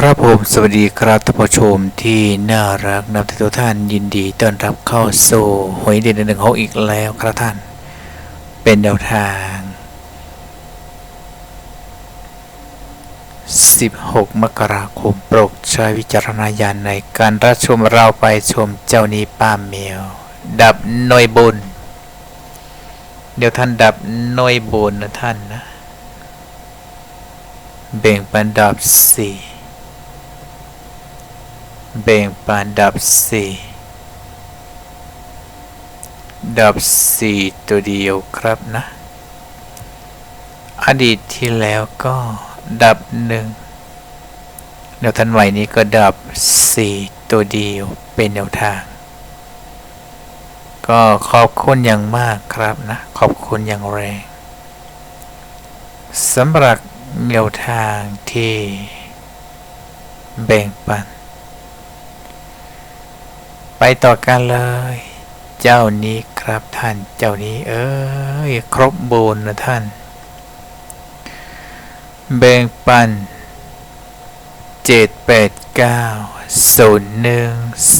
ครับผมสวัสดีครับท่านผู้ชมที่น่ารักนับทุกท่านยินดีต้อนรับเข้าสู่หวยเด่นหนึ่งหกอีกแล้วครับท่าน เป็นแนวทาง 16 มกราคมโปรดใช้วิจารณญาณในการรับชมเราไปชมเจ้านี้ป้าเมียว ดับน่วยบุญเดี๋ยวท่านดับน่วยบุญนะท่านนะ เบ่งปันดับสี่ แบ่งปันดับสี่ดับสี่ตัวเดียวครับนะ อดีตที่แล้วก็ดับหนึ่งแนวทันใหม่นี้ก็ดับสี่ตัวเดียวเป็นแนวทาง ก็ขอบคุณอย่างมากครับนะ ขอบคุณอย่างแรงสำหรับแนวทางที่แบ่งปัน ไปต่อกันเลย เจ้านี้ครับท่าน เจ้านี้เอ้ยครบบูรณ์นะท่านแบ่งปันเจ็ดแปดเก้าศูนย์หนึ่ง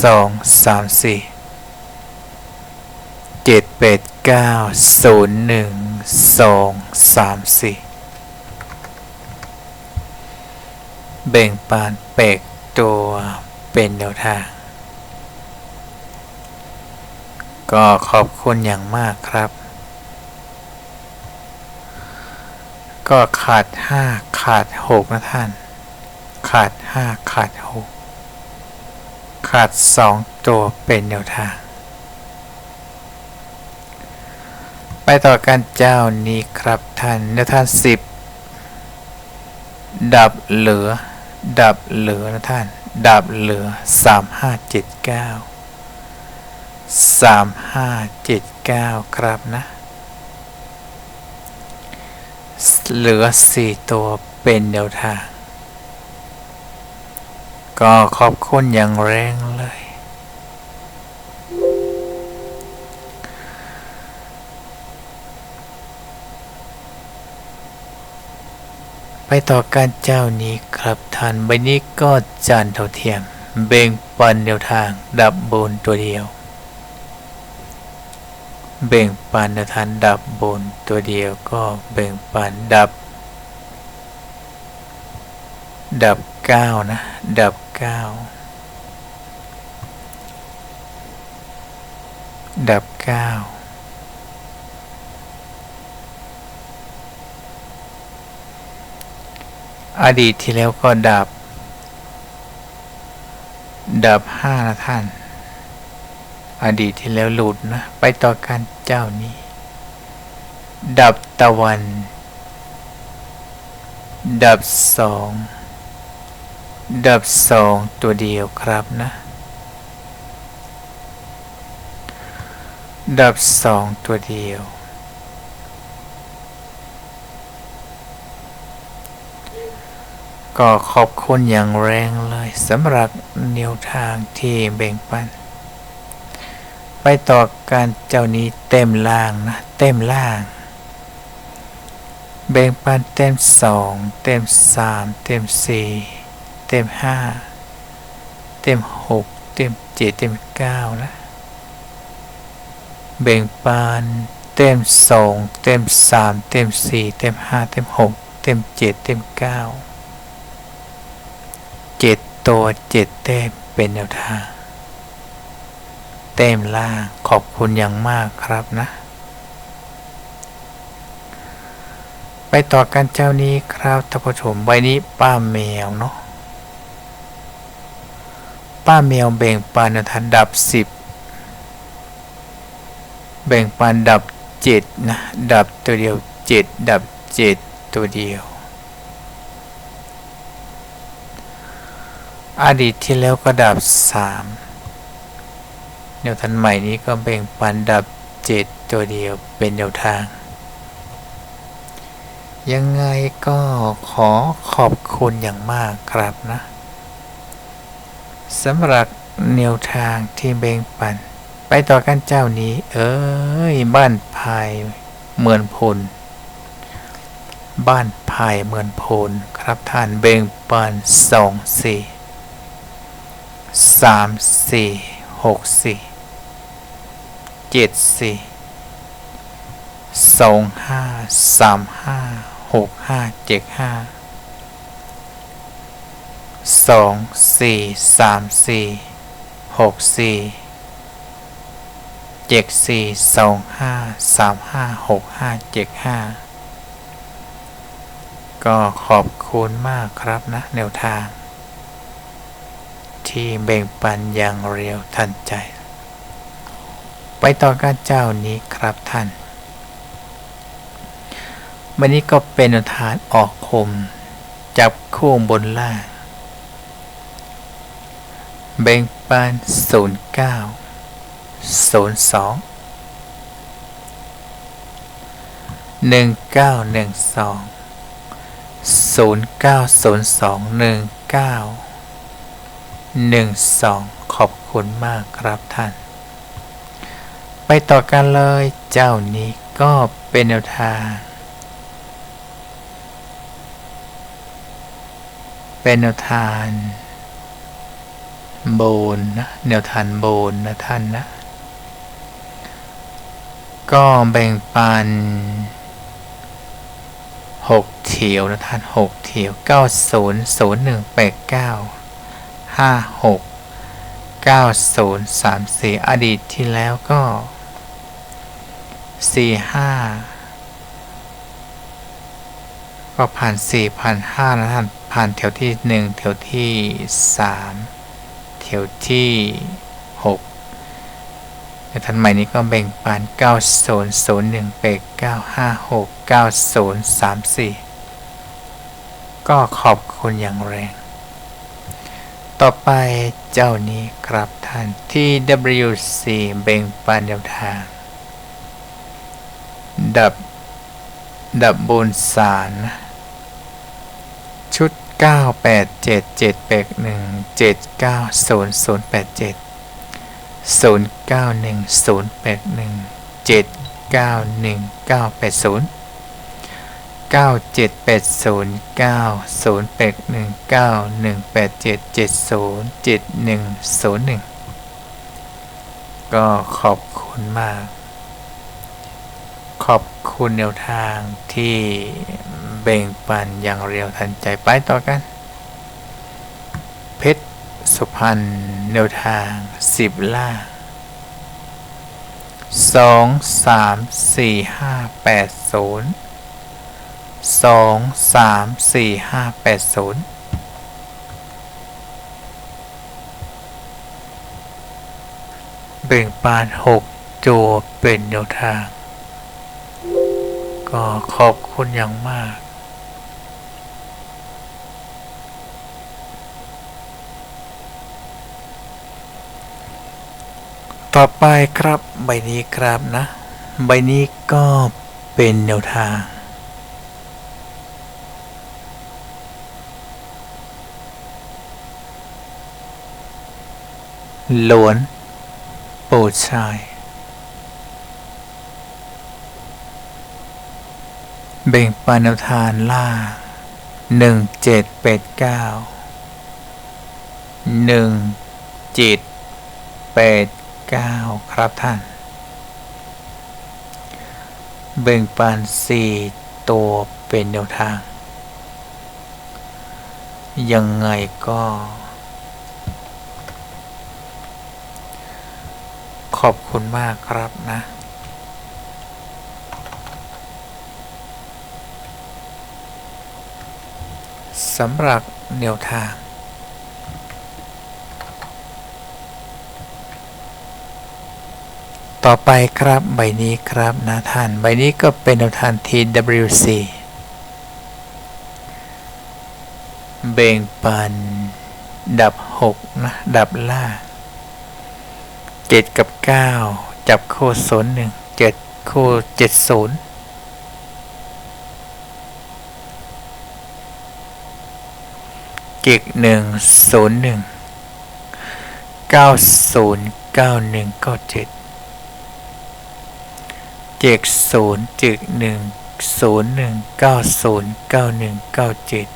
สองสามสี่เจ็ดแปดเก้าศูนย์หนึ่งสองสามสี่แบ่งปันแปกตัวเป็นแนวทาง ก็ขอบคุณอย่างมากครับ ก็ขาดห้าขาดหกนะท่าน ขาดห้าขาดหกขาดสองตัวเป็นแนวทาง ไปต่อกันเจ้านี้ครับท่านแนวทางสิบดับเหลือ ดับเหลือนะท่าน ดับเหลือสามห้าเจ็ดเก้า สามห้าเจ็ดเก้าครับนะ เหลือสี่ตัวเป็นแนวทาง ก็ขอบคุณอย่างแรงเลย ไปต่อการเจ้านี้ครับท่านใบนี้ก็จานเท่าเทียม เบ่งปันแนวทาง ดับบนตัวเดียว แบ่งปันทานดับบนตัวเดียวก็แบ่งปันดับ ดับเก้านะ ดับเก้าดับเก้าอดีตที่แล้วก็ดับ ดับห้านะท่าน อดีตที่แล้วหลุดนะ ไปต่อกันเจ้านี้ ดับตะวัน ดับสอง ดับสองตัวเดียวครับนะ ดับสองตัวเดียว ก็ขอบคุณอย่างแรงเลยสำหรับแนวทางที่แบ่งปัน ไปต่อการเจ้านี้เต็มล่างนะ เต็มล่าง แบ่งปันเต็มสองเต็มสามเต็มสี่เต็มห้าเต็มหกเต็มเจ็ดเต็มเก้านะแบ่งปันเต็มสองเต็มสามเต็มสี่เต็มห้าเต็มหกเต็มเจ็ดเต็มเก้าเจ็ดตัวเจ็ดเต็มเป็นแนวทาง เต็มล่างขอบคุณอย่างมากครับนะ ไปต่อกันเจ้านี้ครับท่านผู้ชมใบนี้ป้าแมวเนาะป้าแมวแบ่งปันทันดับสิบแบ่งปันดับเจ็ดนะดับตัวเดียวเจ็ดดับเจ็ดตัวเดียว อดีตที่แล้วก็ดับสาม แนวทันใหม่นี้ก็แบ่งปันดับเจ็ดตัวเดียวเป็นแนวทาง ยังไงก็ขอขอบคุณอย่างมากครับนะสำหรับแนวทางที่แบ่งปัน ไปต่อกันเจ้านี้ เอ้ย บ้านพายเหมือนพลบ้านพายเหมือนพลครับครับท่านเบ่งปันสองสี่สามสี่หกสี่ เจ็ดสี่สองห้าสามห้าหกห้าเจ็ดห้าสองสี่สามสี่หกสี่เจ็ดสี่สองห้าสามห้าหกห้าเจ็ดห้าก็ขอบคุณมากครับนะแนวทาง ที่แบ่งปันอย่างเร็วทันใจ ไปต่อกันเจ้านี้ครับท่านวันนี้ก็เป็นแนวทางออกคม จับคู่บนล่างแบ่งปันศูนย์เก้าศูนย์สองหนึ่งเก้าหนึ่งสองศูนย์เก้าศูนย์สองหนึ่งเก้าหนึ่งสองขอบคุณมากครับท่าน ไปต่อกันเลยเจ้านี้ก็เป็นแนวทาง เป็นแนวทาง โบนนะแนวทางโบนนะท่านนะ ก็แบ่งปันหกเถียวนะท่านหกเถียวเก้าศูนย์ศูนย์หนึ่งแปดเก้าห้าหกเก้าศูนย์สามสี่อดีตที่แล้วก็ สี่ห้าก็ผ่านสี่ผ่านห้านะท่านผ่านแถวที่หนึ่งแถวที่สามแถวที่หกในทันใหม่นี้ก็แบ่งปัน9 0 0 1 8 9 5 6 9 0 3 4ก็ขอบคุณอย่างแรง ต่อไปเจ้านี้ครับท่านที่ WC แบ่งปันแนวทาง ดับ ดับบนสารนะชุด 9 8 7 7 8 1 7 9 0 0 8 7 0 9 1 0 8 1 7 9 1 9 8 0 9 7 8 0 9 0 8 1 9 1 8 7 7 0 7 1 0 1 ก็ขอบคุณมาก ขอบคุณแนวทางที่แบ่งปันอย่างเรียวทันใจไปต่อกัน เพชรสุพรรณแนวทางสิบล่าสองสามสี่ห้าแปดศูนย์สองสามสี่ห้าแปดศูนย์เบ่งปานหกจัวเป็นแนวทาง ก็ขอบคุณอย่างมาก ต่อไปครับใบนี้ครับนะ ใบนี้ก็เป็นแนวทางหลวนโปรดชาย เบ่งปานแนวทานล่าหนึ่งเจ็ดแปดเก้าหนึ่งเจ็ดแปดเก้าครับท่าน เบ่งปานสี่ตัวเป็นแนวทาง ยังไงก็ ขอบคุณมากครับนะ สำหรับแนวทาง ต่อไปครับใบนี้ครับนะท่าน ใบนี้ก็เป็นแนวทาง TWC เบ่งปัน ดับ 6 นะ ดับล่าเจ็ดกับเก้าจับโคศูนย์หนึ่งเจ็ดคู่เจ็ดศูนย์ จ็ดหนึ่งศูนย์หนึ่งเก้าศูนย์เก้าหนึ่งเก้าเจ็ดเจ็ดศูนย์เจ็ดหนึ่งศูนย์หนึ่งเก้าศูนย์เก้าหนึ่งเก้าเจ็ด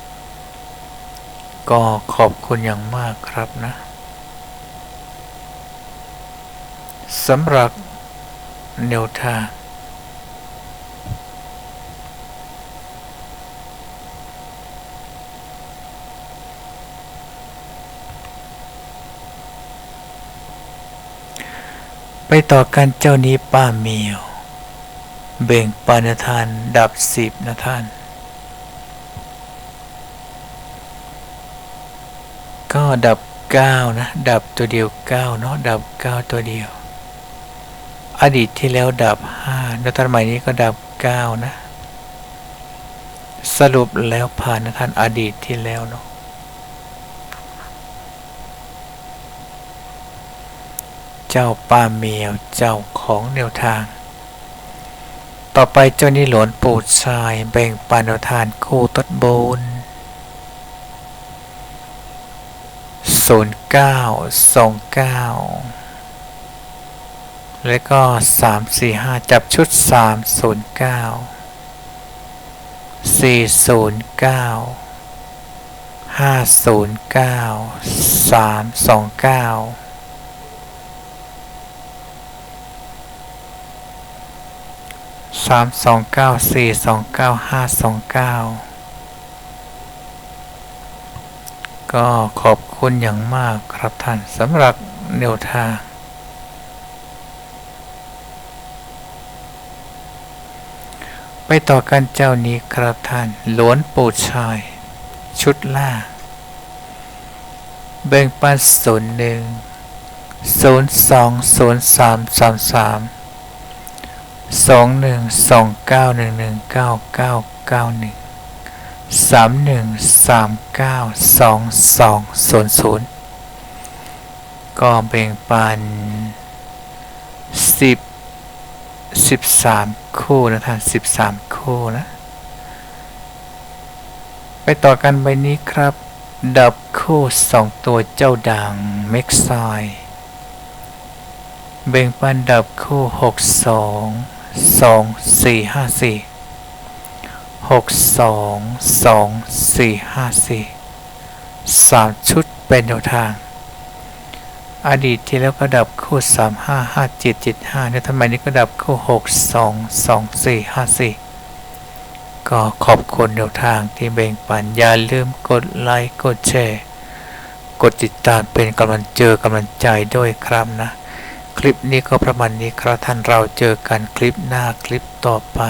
ก็ขอบคุณอย่างมากครับนะสำหรับแนวทาง ต่อกันเจ้านี้ป้าเมียว เบ่งปานทานดับสิบนะท่าน ก็ดับเก้านะ ดับตัวเดียวเก้าเนาะดับเก้าตัวเดียว อดีตที่แล้วดับห้าแล้วท่านใหม่นี้ก็ดับเก้านะ สรุปแล้วผ่านนะท่านอดีตที่แล้วเนาะ เจ้าป้าเมียวเจ้าของแนวทาง ต่อไปเจ้านี่หลวนปูดชายแบ่งปันแนวทานคู่ต้นบนศูนย์เก้าสองเก้าแล้วก็สามสี่ห้าจับชุดสามศูนย์เก้าสี่ศูนย์เก้าห้าศูนย์เก้าสามสองเก้า สามสองเก้าสี่สองเก้าห้าสองเก้าก็ขอบคุณอย่างมากครับท่านสำหรับแนวทางไปต่อกันเจ้านี้ครับท่านหลวนปูชาย ชุดล่างแบ่งปันศูนย์หนึ่งศูนย์สองศูนย์สามสามสาม สองหนึ่งสองเก้าหนึ่งหนึ่งเก้าเก้าเก้าหนึ่งสามหนึ่งสามเก้าสองสองศูนย์ศูนย์ก็แบ่งปันสิบสิบสามคู่นะท่านสิบสามคู่นะ ไปต่อกันใบนี้ครับ ดับคู่สองตัวเจ้าดังเม็กซอยแบ่งปันดับคู่หกสอง สองสี่ห้าสี่หกสองสองสี่ห้าสี่สามชุดเป็นแนวทาง อดีตที่แล้วก็ดับคู่สามห้าห้าเจ็ดเจ็ดห้าเนี่ยทำไมนี้ก็ดับคู่หกสองสองสี่ห้าสี่ก็ขอบคุณแนวทางที่แบ่งปันอย่าลืมกดไลค์กดแชร์ กดติดตามเป็นกำลังเจอกำลังใจด้วยครับนะ คลิปนี้ก็ประมาณนี้ครับท่านเราเจอกันคลิปหน้าคลิปต่อไป